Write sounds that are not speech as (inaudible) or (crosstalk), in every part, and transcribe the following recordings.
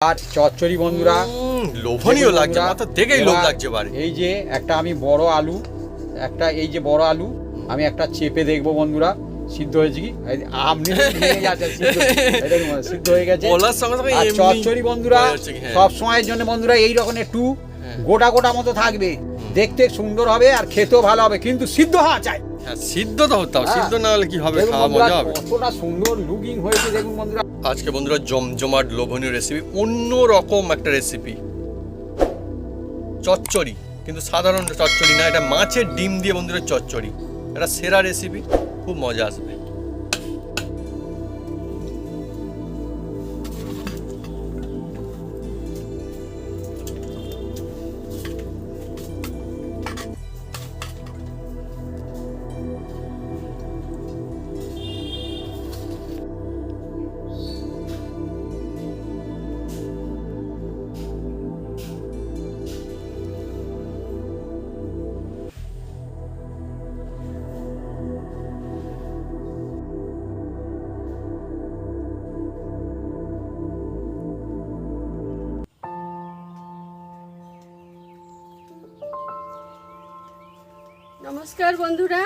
আর চচ্চড়ি বন্ধুরা লোভনীয় লাগছে মাথা দেখেই লোভ লাগছে বাড়ি এই যে একটা আমি বড় আলু একটা এই যে বড় আলু আমি একটা চেপে দেখব বন্ধুরা সিদ্ধ হয়েছে কি? আপনি সিদ্ধ হয়ে গেছে। আর চচ্চড়ি বন্ধুরা হ্যাঁ। সব সময়ের জন্য বন্ধুরা এই রকম একটু হ্যাঁ। গোটা গোটা মতো থাকবে। দেখতে সুন্দর হবে আর খেতেও ভালো হবে কিন্তু সিদ্ধ হওয়া চাই। হ্যাঁ, সিদ্ধ তো হ্যাঁ। সিদ্ধ না হলে কি হবে? খাওয়া মজা হবে। কতটা সুন্দর লুকিং হয়েছে দেখুন বন্ধুরা। আজকে বন্ধুরা জমজমাট লোভনীয় রেসিপি অন্য রকম একটা রেসিপি চচ্চড়ি কিন্তু সাধারণ চচ্চড়ি না এটা মাছের ডিম দিয়ে বন্ধুরা চচ্চড়ি। এটা সেরা রেসিপি খুব মজা আসবে। নমস্কার বন্ধুরা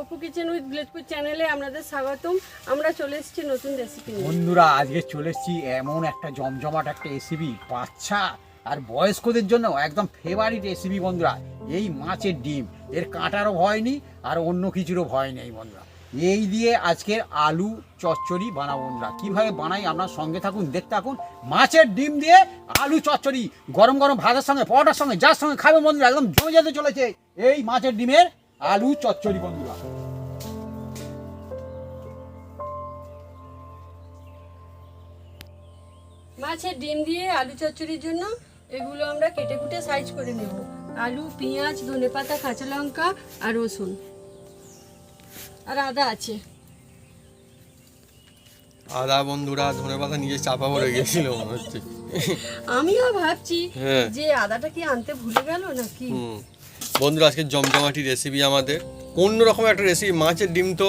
অপু কিচেন উইথ গ্লেটপুর চ্যানেলে আপনাদের স্বাগতম। আমরা চলে এসেছি নতুন রেসিপি নিয়ে। বন্ধুরা, আজকে চলে এসেছি এমন একটা জমজমাট একটা রেসিপি বাচ্চা আর বয়স্কদের জন্য একদম ফেভারিট রেসিপি বন্ধুরা, এই মাছের ডিম। এর কাঁটারও ভয় নেই আর অন্য কিছুরও ভয় নেই বন্ধুরা। এই দিয়ে আজকের আলু চচ্চড়ি বানাবো বন্ধুরা কীভাবে বানাই আপনার সঙ্গে থাকুন, দেখতে থাকুন। মাছের ডিম দিয়ে আলু চচ্চড়ি, গরম গরম ভাতের সঙ্গে, পরোটার সঙ্গে, যার সঙ্গে খাবে বন্ধুরা, একদম জমে যেতে চলেছে। এই মাছের ডিমের আলু চচ্চড়ি বন্ধুরা। মাছের ডিম দিয়ে আলু চচ্চড়ির জন্য এগুলো আমরা কেটে কুটে সাইজ করে নেব। আলু, পেঁয়াজ, ধনেপাতা, কাঁচা লঙ্কা আর রসুন। আর আদা আছে। আদা বন্ধুরা ধনে পাতা নিজে চাপা পড়ে গেছিল মনে হচ্ছে। আমিও ভাবছি হ্যাঁ। যে আদাটা কি আনতে ভুলে গেল নাকি? হুম। বন্ধুরা আজকে জমজমাটি রেসিপি আমাদের। অন্য রকম একটা রেসিপি মাছের ডিম তো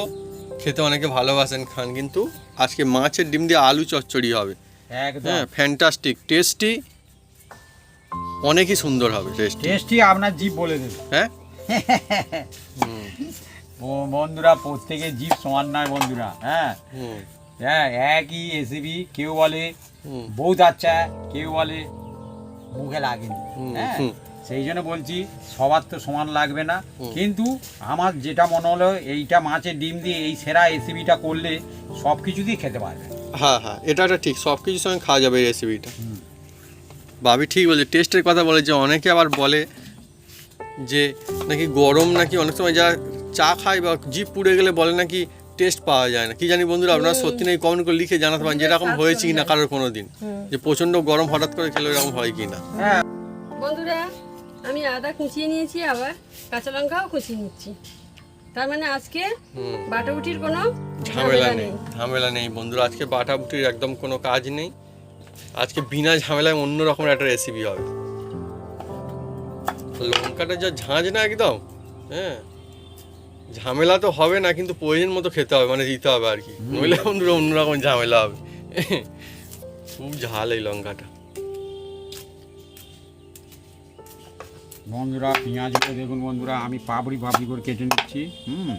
খেতে অনেকে ভালোবাসেন খান কিন্তু আজকে মাছের ডিম দিয়ে আলু চচ্চড়ি হবে। হ্যাঁ ফ্যান্টাস্টিক টেস্টি অনেকই সুন্দর হবে টেস্টি টেস্টি আপনার জিভ বলে দেবে। হ্যাঁ? (laughs) বন্ধুরা প্রত্যেকের জীব সমান নয় বন্ধুরা হ্যাঁ? হ্যাঁ একই রেসিপি কেউ বলে বহুত আচ্ছা কেউ বলে মুখে লাগেনি হ্যাঁ? সেই জন্য বলছি সবার তো সমান লাগবে না। কিন্তু আমার যেটা মনে হলো এইটা মাছের ডিম দিয়ে এই সেরা রেসিপিটা করলে সব কিছু দিয়ে খেতে পারবে। হ্যাঁ হ্যাঁ এটা একটা ঠিক সব কিছুর সঙ্গে খাওয়া যাবে এই রেসিপিটা। ভাবি ঠিক বলছে টেস্টের কথা বলে যে অনেকে আবার বলে যে নাকি গরম নাকি অনেক সময় যা চা খায় বা জিভ পুড়ে গেলে বলে নাকি টেস্ট পাওয়া যায় না। কি জানি বন্ধুরা আপনারা সত্যি নাকি কমেন্ট করে লিখে জানাতে পারেন যে এরকম হয়েছে কি চলে না কারোর কোনো দিন। যে প্রচণ্ড গরম হঠাৎ করে খেলে এরকম হয় কি না হ্যাঁ। বন্ধুরা আমি আদা কুচিয়ে নিয়েছি আবার কাঁচা লঙ্কাও কুচিয়ে নিচ্ছি। তার মানে আজকে বাটাবুটির কোনো ঝামেলা নেই ঝামেলা নেই বন্ধুরা আজকে বাটা বুটির একদম কোনো কাজ নেই। আজকে বিনা ঝামেলায় অন্য রকমের একটা রেসিপি হবে। লঙ্কাটা যা ঝাঁঝ না একদম হ্যাঁ। ঝামেলা তো হবে না কিন্তু প্রয়োজন মতো খেতে হবে মানে দিতে হবে আর কি। নইলে বন্ধুরা অন্যরকম ঝামেলা হবে। খুব ঝাল এই লঙ্কাটা। বন্ধুরা পেঁয়াজগুলো দেখুন বন্ধুরা আমি পাবড়ি পাবড়ি করে কেটে নিচ্ছি হুম।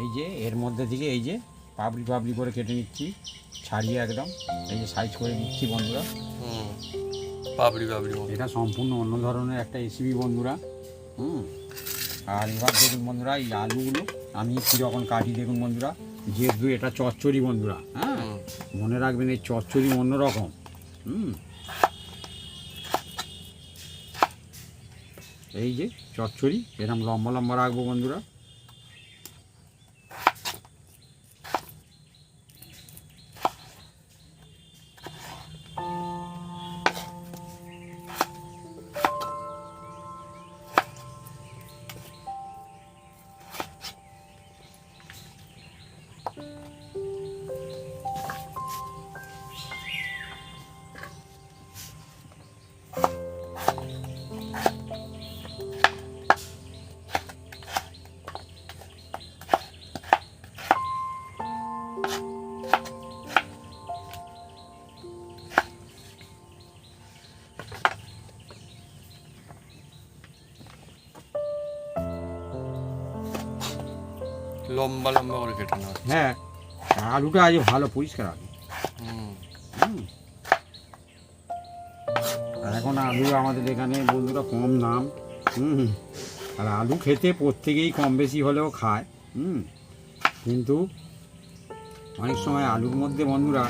এই যে এর মধ্যে থেকে এই যে পাবড়ি পাবড়ি করে কেটে নিচ্ছি ছাড়িয়ে একদম এই যে সাইজ করে দিচ্ছি বন্ধুরা। হুম পাবড়ি পাবড়ি। এটা সম্পূর্ণ অন্য ধরনের একটা রেসিপি বন্ধুরা হুম। আর এবার দেখুন বন্ধুরা এই আলুগুলো আমি কীরকম কাটি দেখুন বন্ধুরা। যেহেতু এটা চচ্চড়ি বন্ধুরা হ্যাঁ? মনে রাখবেন এই চচ্চড়ি অন্যরকম। হুম। এই যে চচ্চড়ি এরকম লম্বা লম্বা রাখব বন্ধুরা। আলুটা আজ ভালো পরিষ্কার আছে। আর এখন আলু আমাদের এখানে বন্ধুরা কম দাম। হুম। আর আলু খেতে প্রত্যেকেই কম বেশি হলেও খায়। হুম। কিন্তু অনেক সময় আলুর মধ্যে বন্ধুরা।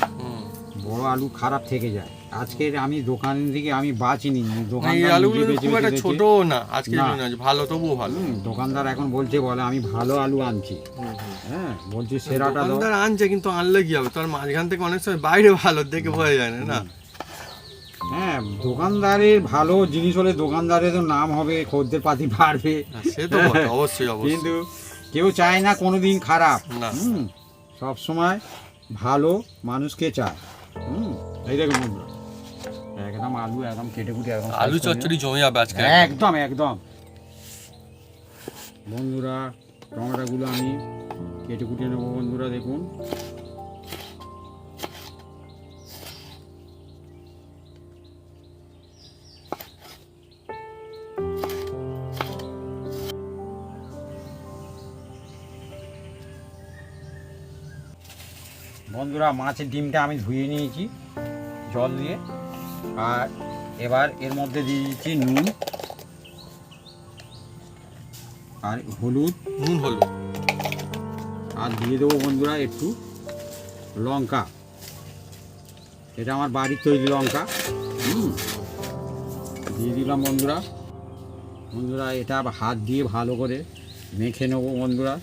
বড় আলু খারাপ থেকে যায়। আজকের আমি দোকান থেকে আমি বাঁচিনি বেছে ছোট না আজকে ভালো তবুও ভালো। দোকানদার এখন বলছে বলে আমি ভালো আলু আনছি। হ্যাঁ বলছি সেরাটা দোকানদার আনছে কিন্তু আনলে কি হবে? তার মাঝখান থেকে অনেক সময় বাইরে ভালো দেখে বোঝা যায় না হ্যাঁ দোকানদারের ভালো জিনিস হলে দোকানদারের তো নাম হবে খদ্দের পাতি বাড়বে। সে তো অবশ্যই অবশ্যই। কিন্তু কেউ চায় না কোনোদিন খারাপ। না। হুম সব সময় ভালো মানুষকে চায়। হুম এই দেখুন বন্ধুরা। একদম আলু একদম কেটে কুটে একদম আলু চচ্চড়ি জমে যাবে আজকে? একদম একদম। বন্ধুরা টমেটোগুলো আমি কেটে কুটে নেব বন্ধুরা দেখুন। বন্ধুরা মাছের ডিমটা আমি ধুয়ে নিয়েছি জল দিয়ে। আর এবার এর মধ্যে দিয়ে দিচ্ছি নুন আর হলুদ। নুন হলো আর দিয়ে দেবো বন্ধুরা একটু লঙ্কা। এটা আমার বাড়ির তৈরি লঙ্কা। হুম। দিয়ে দিলাম বন্ধুরা। বন্ধুরা এটা হাত দিয়ে ভালো করে মেখে নেব বন্ধুরা।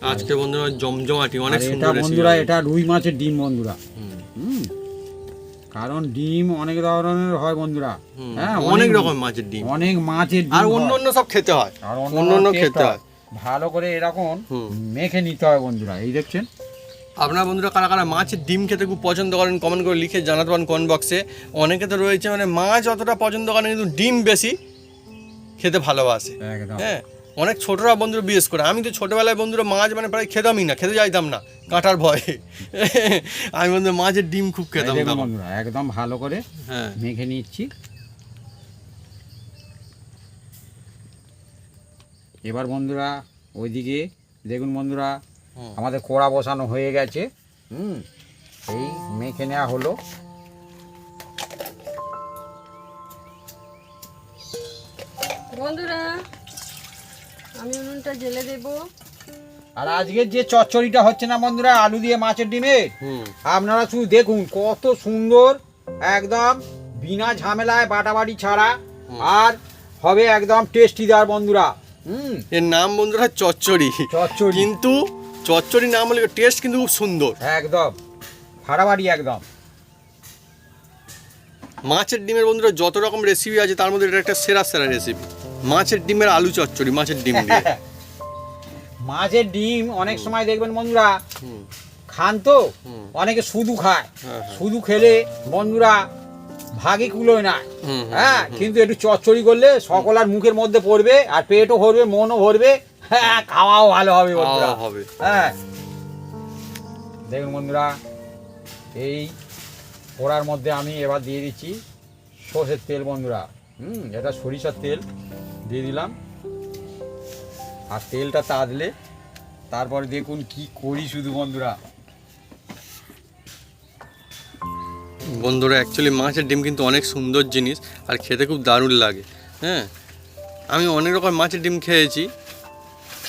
আজকে বন্ধুরা জমজমাটি অনেক সুন্দর বন্ধুরা এটা রুই মাছের ডিম বন্ধুরা। কারণ ডিম অনেক ধরনের হয় বন্ধুরা। হ্যাঁ অনেক রকম মাছের ডিম। অনেক মাছের আর অন্য অন্য সব খেতে হয়। আর অন্য অন্য খেতে হয়। ভালো করে এরকম মেখে নিতে হয় বন্ধুরা এই দেখছেন? আপনারা বন্ধুরা কারা কারা মাছের ডিম খেতে খুব পছন্দ করেন কমেন্ট করে লিখে জানাতে পারেন কমেন্ট বক্সে অনেকে তো রয়েছে মানে মাছ অতটা পছন্দ করেন কিন্তু ডিম বেশি খেতে ভালোবাসে। হ্যাঁ অনেক ছোটরা বন্ধুরা বিশেষ করে আমি তো ছোটবেলায় বন্ধুরা মাছ মানে প্রায় খেতামই না খেতে যাইতাম না। কাঁটার ভয়ে। আমি বন্ধু মাছের ডিম খুব খেতাম একদম ভালো করে হ্যাঁ। মেখে নিচ্ছি। এবার বন্ধুরা ওইদিকে দেখুন বন্ধুরা আমাদের কোড়া বসানো হয়ে গেছে। হুম এই মেখে নেওয়া হলো। বন্ধুরা আমি উনুনটা জেলে দেবো। আর আজকের যে চচ্চড়িটা হচ্ছে না বন্ধুরা আলু দিয়ে মাছের ডিমে হুম। আপনারা শুধু দেখুন কত সুন্দর একদম বিনা ঝামেলায় বাটাবাটি ছাড়া। আর হবে একদম টেস্টিদার বন্ধুরা। হুম। এর নাম বন্ধুরা চচ্চড়ি। চচ্চড়ি। কিন্তু চচ্চড়ি নাম হলে টেস্ট কিন্তু খুব সুন্দর। একদম। ফাটাবাড়ি একদম। মাছের ডিমের বন্ধুরা যত রকম রেসিপি আছে তার মধ্যে এটা একটা সেরা সেরা রেসিপি মাছের ডিমের আলু চচ্চড়ি মাছের ডিম দিয়ে। (laughs) মাছের ডিম অনেক সময় দেখবেন বন্ধুরা খান তো অনেকে শুধু খায়। হ্যাঁ, হ্যাঁ। শুধু খেলে বন্ধুরা ভাগে কুলোয় না। হ্যাঁ কিন্তু একটু চচ্চড়ি করলে সকল আর মুখের মধ্যে পড়বে আর পেটও ভরবে মনও ভরবে। হ্যাঁ খাওয়াও ভালো হবে বন্ধুরা। হবে। হ্যাঁ। দেখুন বন্ধুরা এই পোড়ার মধ্যে আমি এবার দিয়ে দিচ্ছি সর্ষের তেল বন্ধুরা। হুম এটা সরিষার তেল দিয়ে দিলাম। আর তেলটা তাদলে তারপরে দেখুন কি করি শুধু বন্ধুরা। বন্ধুরা অ্যাকচুয়ালি মাছের ডিম কিন্তু অনেক সুন্দর জিনিস আর খেতে খুব দারুণ লাগে। হ্যাঁ আমি অনেক রকম মাছের ডিম খেয়েছি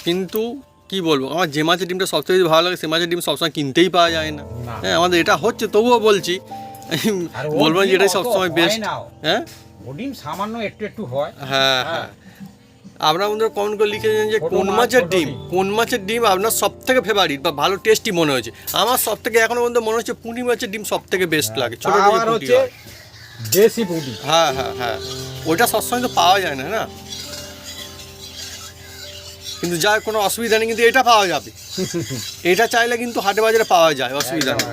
কিন্তু কি বলব আমার যে মাছের ডিমটা সবথেকে বেশি ভালো লাগে সে মাছের ডিম সবসময় কিনতেই পাওয়া যায় না। হ্যাঁ আমাদের এটা হচ্ছে তবুও বলছি বলব যে এটাই সবসময় হয় বেস্ট হ্যাঁ? ডিম সামান্য একটু একটু হয় হ্যাঁ। হ্যাঁ। আপনারা বন্ধুরা কমেন্ট করে লিখে দিন যে কোন মাছের ডিম। কোন মাছের ডিম আপনার সব থেকে ফেভারিট বা ভালো টেস্টি মনে হয়েছে? আমার সব থেকে এখনও পর্যন্ত মনে হচ্ছে পুঁটি মাছের ডিম সব থেকে বেস্ট লাগে। ছোট হচ্ছে দেশি পুঁটি। হ্যাঁ হ্যাঁ হ্যাঁ। ওইটা সবসময় তো পাওয়া যায় না না? কিন্তু যার কোনো অসুবিধা নেই কিন্তু এটা পাওয়া যাবে। (laughs) এটা চাইলে কিন্তু হাটে বাজারে পাওয়া যায় অসুবিধা নেই।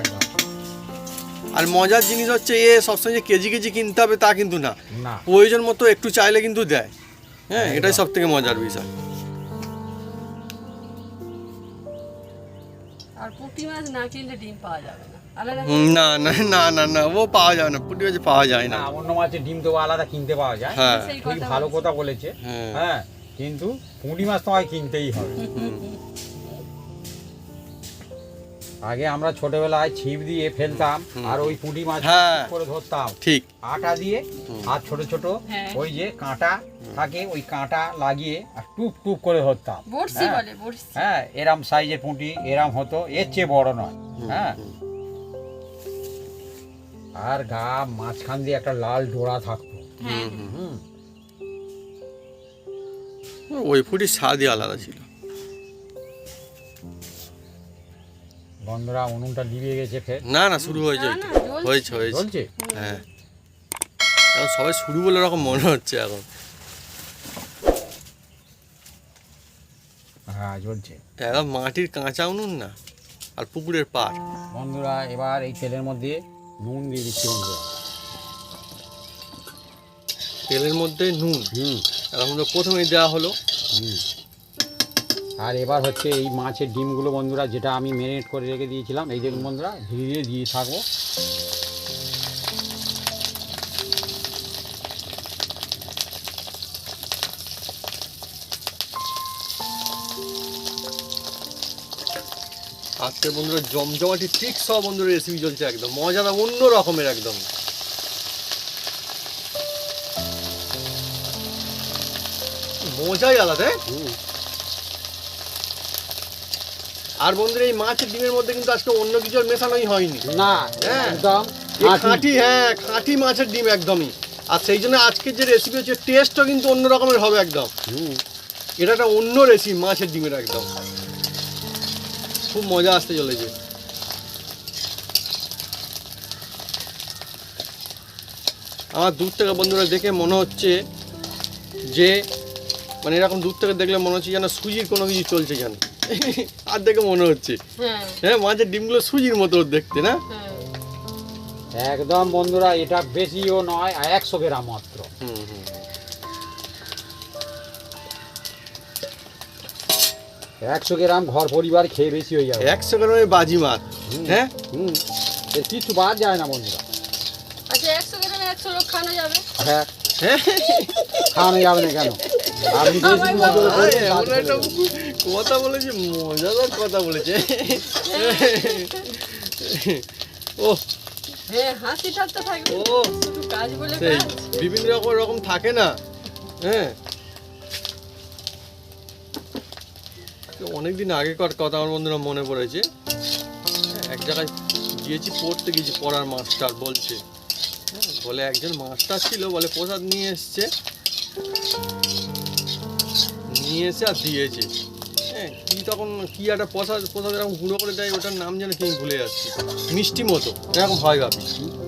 আর মজার জিনিস হচ্ছে এ সবসময় যে কেজি কেজি কিনতে হবে তা কিন্তু না। প্রয়োজন মতো একটু চাইলে কিন্তু দেয়। হ্যাঁ এটাই সব থেকে মজার বিষয়। আর পুঁটি মাছ না কিনলে ডিম পাওয়া যাবে না। না না না না না ও পাওয়া যায় না পুটি মাছ পাওয়া যায় না। অন্য মাছের ডিম তো আলাদা কিনতে পাওয়া যায়। হ্যাঁ। ভালো কথা বলেছে। হ্যাঁ। হ্যাঁ কিন্তু পুঁটি মাছ কিনতেই হবে। আগে আমরা ছোটবেলায় ছিপ দিয়ে ফেলতাম আর ওই পুঁটি মাছ হ্যাঁ। করে ধরতাম। ঠিক। আটা দিয়ে আর ছোট ছোট হ্যাঁ। ওই যে কাঁটা থাকে ওই কাঁটা লাগিয়ে আর টুপ টুপ করে ধরতাম। হ্যাঁ। বলে হ্যাঁ এরাম সাইজের পুঁটি এরাম হতো এর চেয়ে বড় নয়। হ্যাঁ? আর গা মাঝখান দিয়ে একটা লাল ডোরা থাকতো। হ্যাঁ। ওই ফুটির স্বাদই আলাদা ছিল। বন্ধুরা উনুনটা লিবিয়ে গেছে ফের। না না শুরু হয়েছে। হয়েছে। হয়েছে হ্যাঁ। সবাই শুরু বলে রকম মনে হচ্ছে এখন। হ্যাঁ জ্বলছে। এখন মাটির কাঁচা উনুন না আর পুকুরের পাড়। বন্ধুরা এবার এই তেলের মধ্যে নুন দিয়ে দিচ্ছি বন্ধুরা। তেলের মধ্যে নুন? হুম। তো প্রথমেই দেওয়া হলো। হুম। আর এবার হচ্ছে এই মাছের ডিমগুলো বন্ধুরা যেটা আমি ম্যারিনেট করে রেখে দিয়েছিলাম এই দেখুন বন্ধুরা ধীরে ধীরে দিয়ে থাকব। আজকে বন্ধুরা জমজমাটি ঠিক সব বন্ধুরা রেসিপি চলছে একদম। মজাটা অন্য রকমের একদম। মজাই আলাদা হ্যাঁ? আর বন্ধুরা এই মাছের ডিমের মধ্যে কিন্তু আজকে অন্য কিছু মেশানোই হয়নি। না হ্যাঁ। একদম খাঁটি। খাঁটি হ্যাঁ খাঁটি মাছের ডিম একদমই। আর সেই জন্য আজকের যে রেসিপি হচ্ছে টেস্টও কিন্তু অন্য রকমের হবে একদম। এটা একটা অন্য রেসিপি মাছের ডিমের একদম। খুব মজা আসতে চলেছে। আমার দূর থেকে বন্ধুরা দেখে মনে হচ্ছে যে মানে এরকম দূর থেকে দেখলে মনে হচ্ছে যেন সুজির কোনো কিছু চলছে যেন। (laughs) আর দেখে মনে হচ্ছে। হ্যাঁ। হ্যাঁ মাছের ডিমগুলো সুজির মতো দেখতে না? হ্যাঁ। একদম বন্ধুরা এটা বেশিও নয় একশো গ্রাম মাত্র। হুম হুম। একশো গ্রাম ঘর পরিবার খেয়ে বেশি হয়ে যাবে। একশো গ্রামের বাজি মাছ হুম। হ্যাঁ? হুম। এর কিছু বাদ যায় না বন্ধুরা। আচ্ছা একশো গ্রামে একশো লোক খাওয়ানো যাবে? হ্যাঁ। হ্যাঁ? খাওয়ানো যাবে না কেন? আপনি। কথা বলেছে মজাদার কথা বলেছে। ও হ্যাঁ হাসি ঠাট্টা ও। কাজ বলে বিভিন্ন রকম রকম থাকে না হ্যাঁ? অনেকদিন আগেকার কথা আমার বন্ধুরা মনে পড়েছে। এক জায়গায় গিয়েছি পড়তে গিয়েছি পড়ার মাস্টার বলছে। হ্যাঁ, বলে একজন মাস্টার ছিল বলে প্রসাদ নিয়ে এসছে। নিয়ে এসে আর দিয়েছে। হ্যাঁ কি তখন কি একটা প্রসাদ প্রসাদ এরকম গুঁড়ো করে দেয় ওটার নাম যেন কি ভুলে যাচ্ছি। মিষ্টি মতো এরকম হয় ভাবি।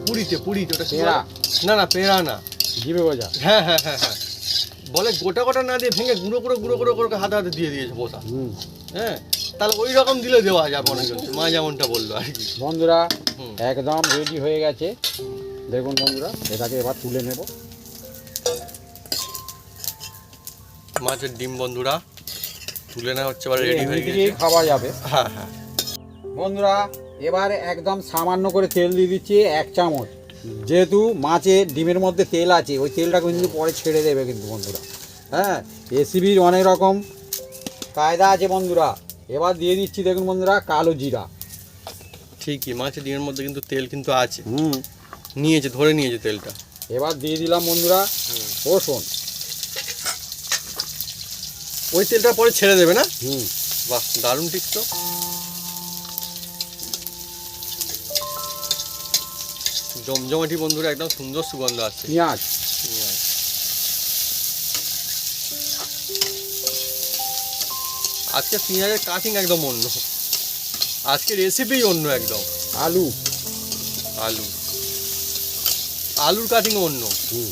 পুরীতে পুরীতে ওটা। না না পেঁড়া না। হ্যাঁ হ্যাঁ হ্যাঁ হ্যাঁ। বলে গোটা গোটা না দিয়ে ভেঙে গুঁড়ো করে গুঁড়ো করে করে হাতে হাতে দিয়ে দিয়েছে হুম। হ্যাঁ? তাহলে ওই রকম দিলে দেওয়া যাবে অনেকজন মা যেমনটা বলল আর কি। বন্ধুরা একদম রেডি হয়ে গেছে। দেখুন বন্ধুরা এটাকে এবার তুলে নেব। মাছের ডিম বন্ধুরা তুলে নেওয়া হচ্ছে এবার রেডি হয়ে গেছে। খাওয়া যাবে। হ্যাঁ হ্যাঁ। বন্ধুরা এবার একদম সামান্য করে তেল দিয়ে দিচ্ছি এক চামচ। যেহেতু মাছে ডিমের মধ্যে তেল আছে ওই তেলটা কিন্তু পরে ছেড়ে দেবে কিন্তু বন্ধুরা। হ্যাঁ রেসিপির অনেক রকম কায়দা আছে বন্ধুরা। এবার দিয়ে দিচ্ছি দেখুন বন্ধুরা কালো জিরা। ঠিকই মাছের ডিমের মধ্যে কিন্তু তেল কিন্তু আছে। হুম। নিয়েছে ধরে নিয়েছে তেলটা। এবার দিয়ে দিলাম বন্ধুরা রসুন। ওই তেলটা পরে ছেড়ে দেবে না? হুম। বাহ দারুণ ঠিক তো। জমজমাটি বন্ধুরা একদম সুন্দর সুগন্ধ আছে। পেঁয়াজ। আজকে পেঁয়াজের কাটিং একদম অন্য। আজকে রেসিপি অন্য একদম। আলু। আলু। আলুর কাটিং অন্য। হুম।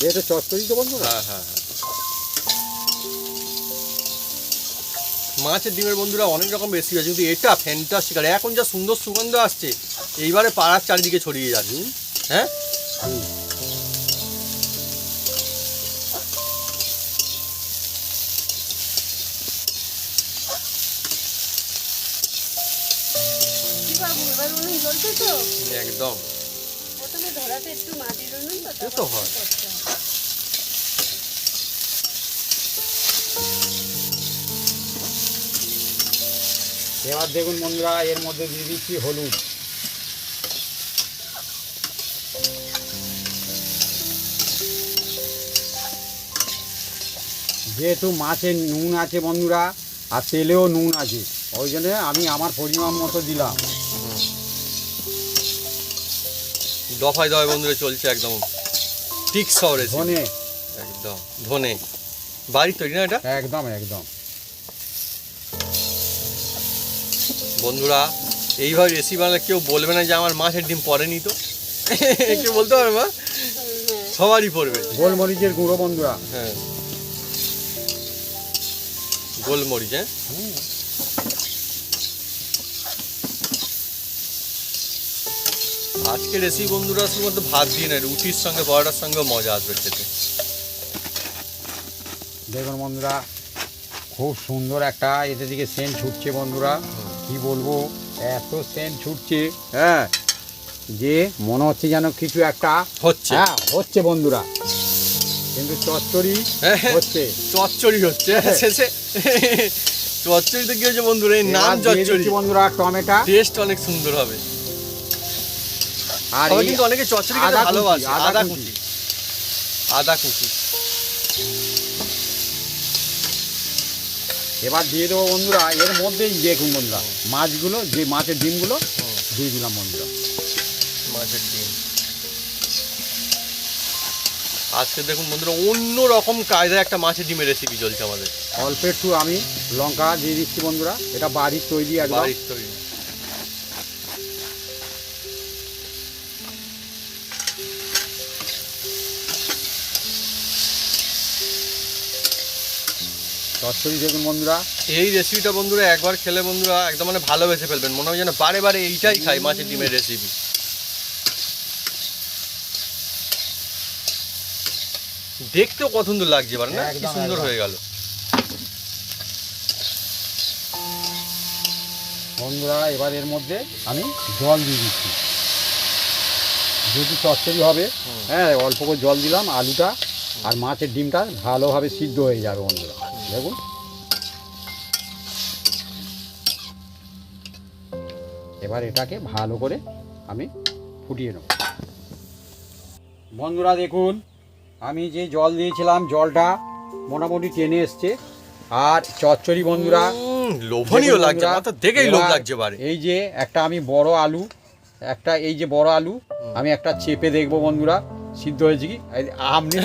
এটা চচ্চড়ি তো বন্ধুরা? হ্যাঁ হ্যাঁ হ্যাঁ। মাছের ডিমের বন্ধুরা অনেক রকম রেসিপি আছে কিন্তু এটা ফ্যান্টাস্টিক আর এখন যা সুন্দর সুগন্ধ আসছে এইবারে পাড়ার চারিদিকে ছড়িয়ে যাচ্ছে হ্যাঁ? একদম। তো হয়। হয়। এবার দেখুন বন্ধুরা এর মধ্যে দিয়ে দিচ্ছি হলুদ। যেহেতু মাছে নুন আছে বন্ধুরা আর তেলেও নুন আছে ওই জন্য আমি আমার পরিমাণ মতো দিলাম। দফায় দফায় বন্ধুরা চলছে একদম ঠিক শহরে ধনে। একদম ধনে। বাড়ির তৈরি না এটা? একদম একদম। বন্ধুরা এইভাবে রেসিপি বানালে কেউ বলবে না যে আমার মাছের ডিম পড়েনি তো। কেউ বলতে পারবে মা? সবারই পড়বে। গোলমরিচের গুঁড়ো বন্ধুরা। হ্যাঁ। গোলমরিচ হ্যাঁ? আজকে রেসিপি বন্ধুরা শুধুমাত্র ভাত দিয়ে না রুটির সঙ্গে পরোটার সঙ্গে মজা আসবে খেতে। দেখুন বন্ধুরা খুব সুন্দর একটা এতে দিকে সেন্ট ছুটছে বন্ধুরা। কি বলব এত সেন্ট ছুটছে হ্যাঁ যে মনে হচ্ছে যেন কিছু একটা হচ্ছে। হ্যাঁ হচ্ছে বন্ধুরা। কিন্তু চচ্চড়ি হ্যাঁ, হ্যাঁ। হচ্ছে। চচ্চড়ি হচ্ছে। শেষে চচ্চড়িতে কি হচ্ছে বন্ধুরা? এই নাম এবার দিয়ে চচ্চড়ি। বন্ধুরা টমেটো। টেস্ট অনেক সুন্দর হবে। আর কিন্তু অনেকে চচ্চড়ি খেতে ভালোবাসে। আদা কুচি। আদা কুচি। এবার দিয়ে দেবো বন্ধুরা এর মধ্যেই দেখুন বন্ধুরা মাছগুলো যে মাছের ডিমগুলো দিয়ে দিলাম বন্ধুরা। মাছের ডিম। আজকে দেখুন বন্ধুরা অন্য রকম কায়দায় একটা মাছের ডিমের রেসিপি চলছে আমাদের। অল্প একটু আমি লঙ্কা দিয়ে দিচ্ছি বন্ধুরা এটা বাড়ির তৈরি একদম। বাড়ির তৈরি। চচ্চড়ি দেখুন বন্ধুরা। এই রেসিপিটা বন্ধুরা একবার খেলে বন্ধুরা একদম মানে ভালোবেসে ফেলবেন। মনে হয় যেন বারে বারে এইটাই খাই মাছের ডিমের রেসিপি দেখতেও কত সুন্দর লাগছে এবার না? কি সুন্দর হয়ে গেল। বন্ধুরা এবার এর মধ্যে আমি জল দিয়ে দিচ্ছি। যেহেতু চচ্চড়ি হবে হ্যাঁ অল্প করে জল দিলাম আলুটা আর মাছের ডিমটা ভালোভাবে সিদ্ধ হয়ে যাবে বন্ধুরা। দেখুন। এবার এটাকে ভালো করে আমি ফুটিয়ে নেব। বন্ধুরা দেখুন আমি যে জল দিয়েছিলাম জলটা মোটামুটি টেনে এসছে। আর চচ্চড়ি বন্ধুরা লোভনীয় লাগছে মাথা দেখেই লোভ লাগছে বারে এই যে একটা আমি বড় আলু একটা এই যে বড় আলু আমি একটা চেপে দেখব বন্ধুরা। সিদ্ধ হয়েছে কি? আপনি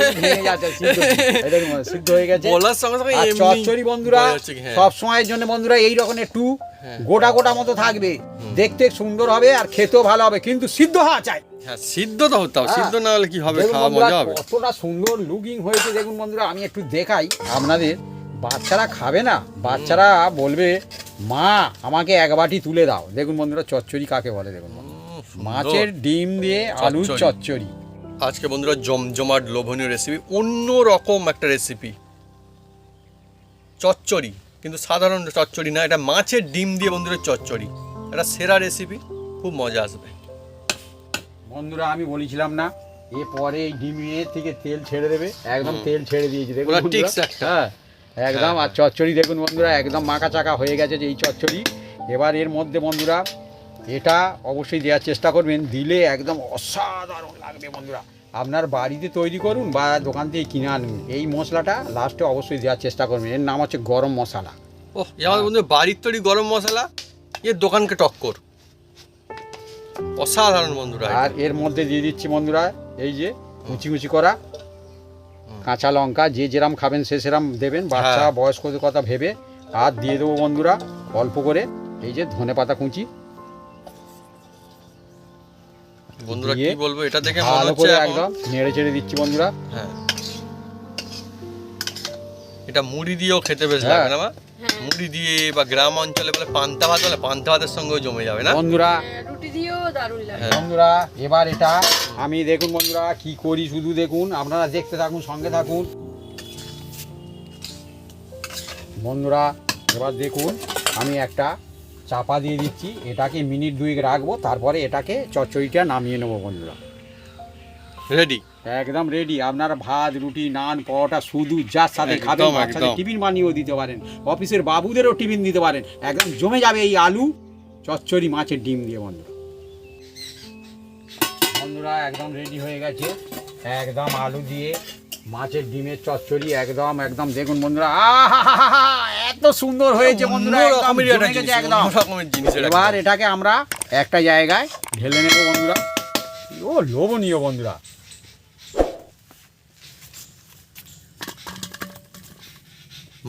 সিদ্ধ হয়ে গেছে। বলার সঙ্গে সঙ্গে চচ্চড়ি বন্ধুরা হ্যাঁ। সব সময়ের জন্য বন্ধুরা এই রকম একটু হ্যাঁ। গোটা গোটা মতো থাকবে। দেখতে সুন্দর হবে আর খেতেও ভালো হবে। কিন্তু সিদ্ধ হওয়া চাই। হ্যাঁ সিদ্ধ তো হতে হবে। সিদ্ধ না হলে কি হবে? খাওয়া মজা হবে। কতটা সুন্দর লুকিং হয়েছে। দেখুন বন্ধুরা আমি একটু দেখাই। আপনাদের বাচ্চারা খাবে না? বাচ্চারা বলবে মা আমাকে এক বাটি তুলে দাও। দেখুন বন্ধুরা চচ্চড়ি কাকে বলে? দেখুন। মাছের ডিম দিয়ে আলুর চচ্চড়ি। আজকে বন্ধুরা জমজমাট লোভনীয় রেসিপি অন্য রকম একটা রেসিপি চচ্চড়ি কিন্তু সাধারণ চচ্চড়ি না এটা মাছের ডিম দিয়ে বন্ধুরা চচ্চড়ি। এটা সেরা রেসিপি খুব মজা আসবে। বন্ধুরা আমি বলেছিলাম না এ পরে এই ডিমের থেকে তেল ছেড়ে দেবে একদম তেল ছেড়ে দিয়েছে। দেখুন। হ্যাঁ একদম হ্যাঁ, আর চচ্চড়ি দেখুন বন্ধুরা একদম মাখা চাকা হয়ে গেছে যে এই চচ্চড়ি। এবার এর মধ্যে বন্ধুরা এটা অবশ্যই দেওয়ার চেষ্টা করবেন। দিলে একদম অসাধারণ লাগবে বন্ধুরা। আপনার বাড়িতে তৈরি করুন বা দোকান থেকে কিনে আনুন। এই মশলাটা লাস্টে অবশ্যই দেওয়ার চেষ্টা করবেন। এর নাম হচ্ছে গরম মশলা। ও আমার বন্ধু বাড়ির তৈরি গরম মশলা? এর দোকানকে টক্কর। অসাধারণ বন্ধুরা আর এর মধ্যে দিয়ে দিচ্ছি বন্ধুরা এই যে কুচি কুচি করা। কাঁচা লঙ্কা যে যেরাম খাবেন সে সেরাম দেবেন। বাচ্চা হ্যাঁ। বয়স্কদের কথা ভেবে আর দিয়ে দেবো বন্ধুরা অল্প করে এই যে ধনে পাতা কুচি। বন্ধুরা কি বলব এটা দেখে মনে ভালো হচ্ছে করে একদম নেড়ে চেড়ে দিচ্ছি বন্ধুরা। হ্যাঁ। এটা মুড়ি দিয়েও খেতে বেশ হ্যাঁ। লাগে না মা? হ্যাঁ। মুড়ি দিয়ে বা গ্রাম অঞ্চলে বলে পান্তা ভাত বলে পান্তা ভাতের সঙ্গেও জমে যাবে না? বন্ধুরা হ্যাঁ, রুটি দিয়েও দারুণ লাগে। বন্ধুরা এবার এটা আমি দেখুন বন্ধুরা কি করি শুধু দেখুন আপনারা দেখতে থাকুন সঙ্গে থাকুন। বন্ধুরা এবার দেখুন আমি একটা চাপা দিয়ে দিচ্ছি এটাকে মিনিট দুয়েক রাখব তারপরে এটাকে চচ্চড়িটা নামিয়ে নেব বন্ধুরা। রেডি একদম রেডি আপনারা ভাত রুটি নান পরোটা শুধু যার সাথে খাবেন বাচ্চাদের টিফিন বানিয়েও দিতে পারেন। অফিসের বাবুদেরও টিফিন দিতে পারেন। একদম জমে যাবে এই আলু চচ্চড়ি মাছের ডিম দিয়ে বন্ধুরা। বন্ধুরা একদম রেডি হয়ে গেছে। একদম আলু দিয়ে মাছের ডিমের চচ্চড়ি একদম একদম। দেখুন বন্ধুরা এত সুন্দর হয়েছে বন্ধুরা একদম এবার এটাকে আমরা একটা জায়গায় ঢেলে নেব বন্ধুরা। ও লোভনীয় বন্ধুরা।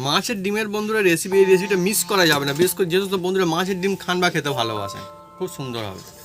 মাছের ডিমের বন্ধুরা রেসিপি এই রেসিপিটা মিস করা যাবে না। বিশেষ করে যেহেতু বন্ধুরা মাছের ডিম খান বা খেতে ভালোবাসেন খুব সুন্দর হবে।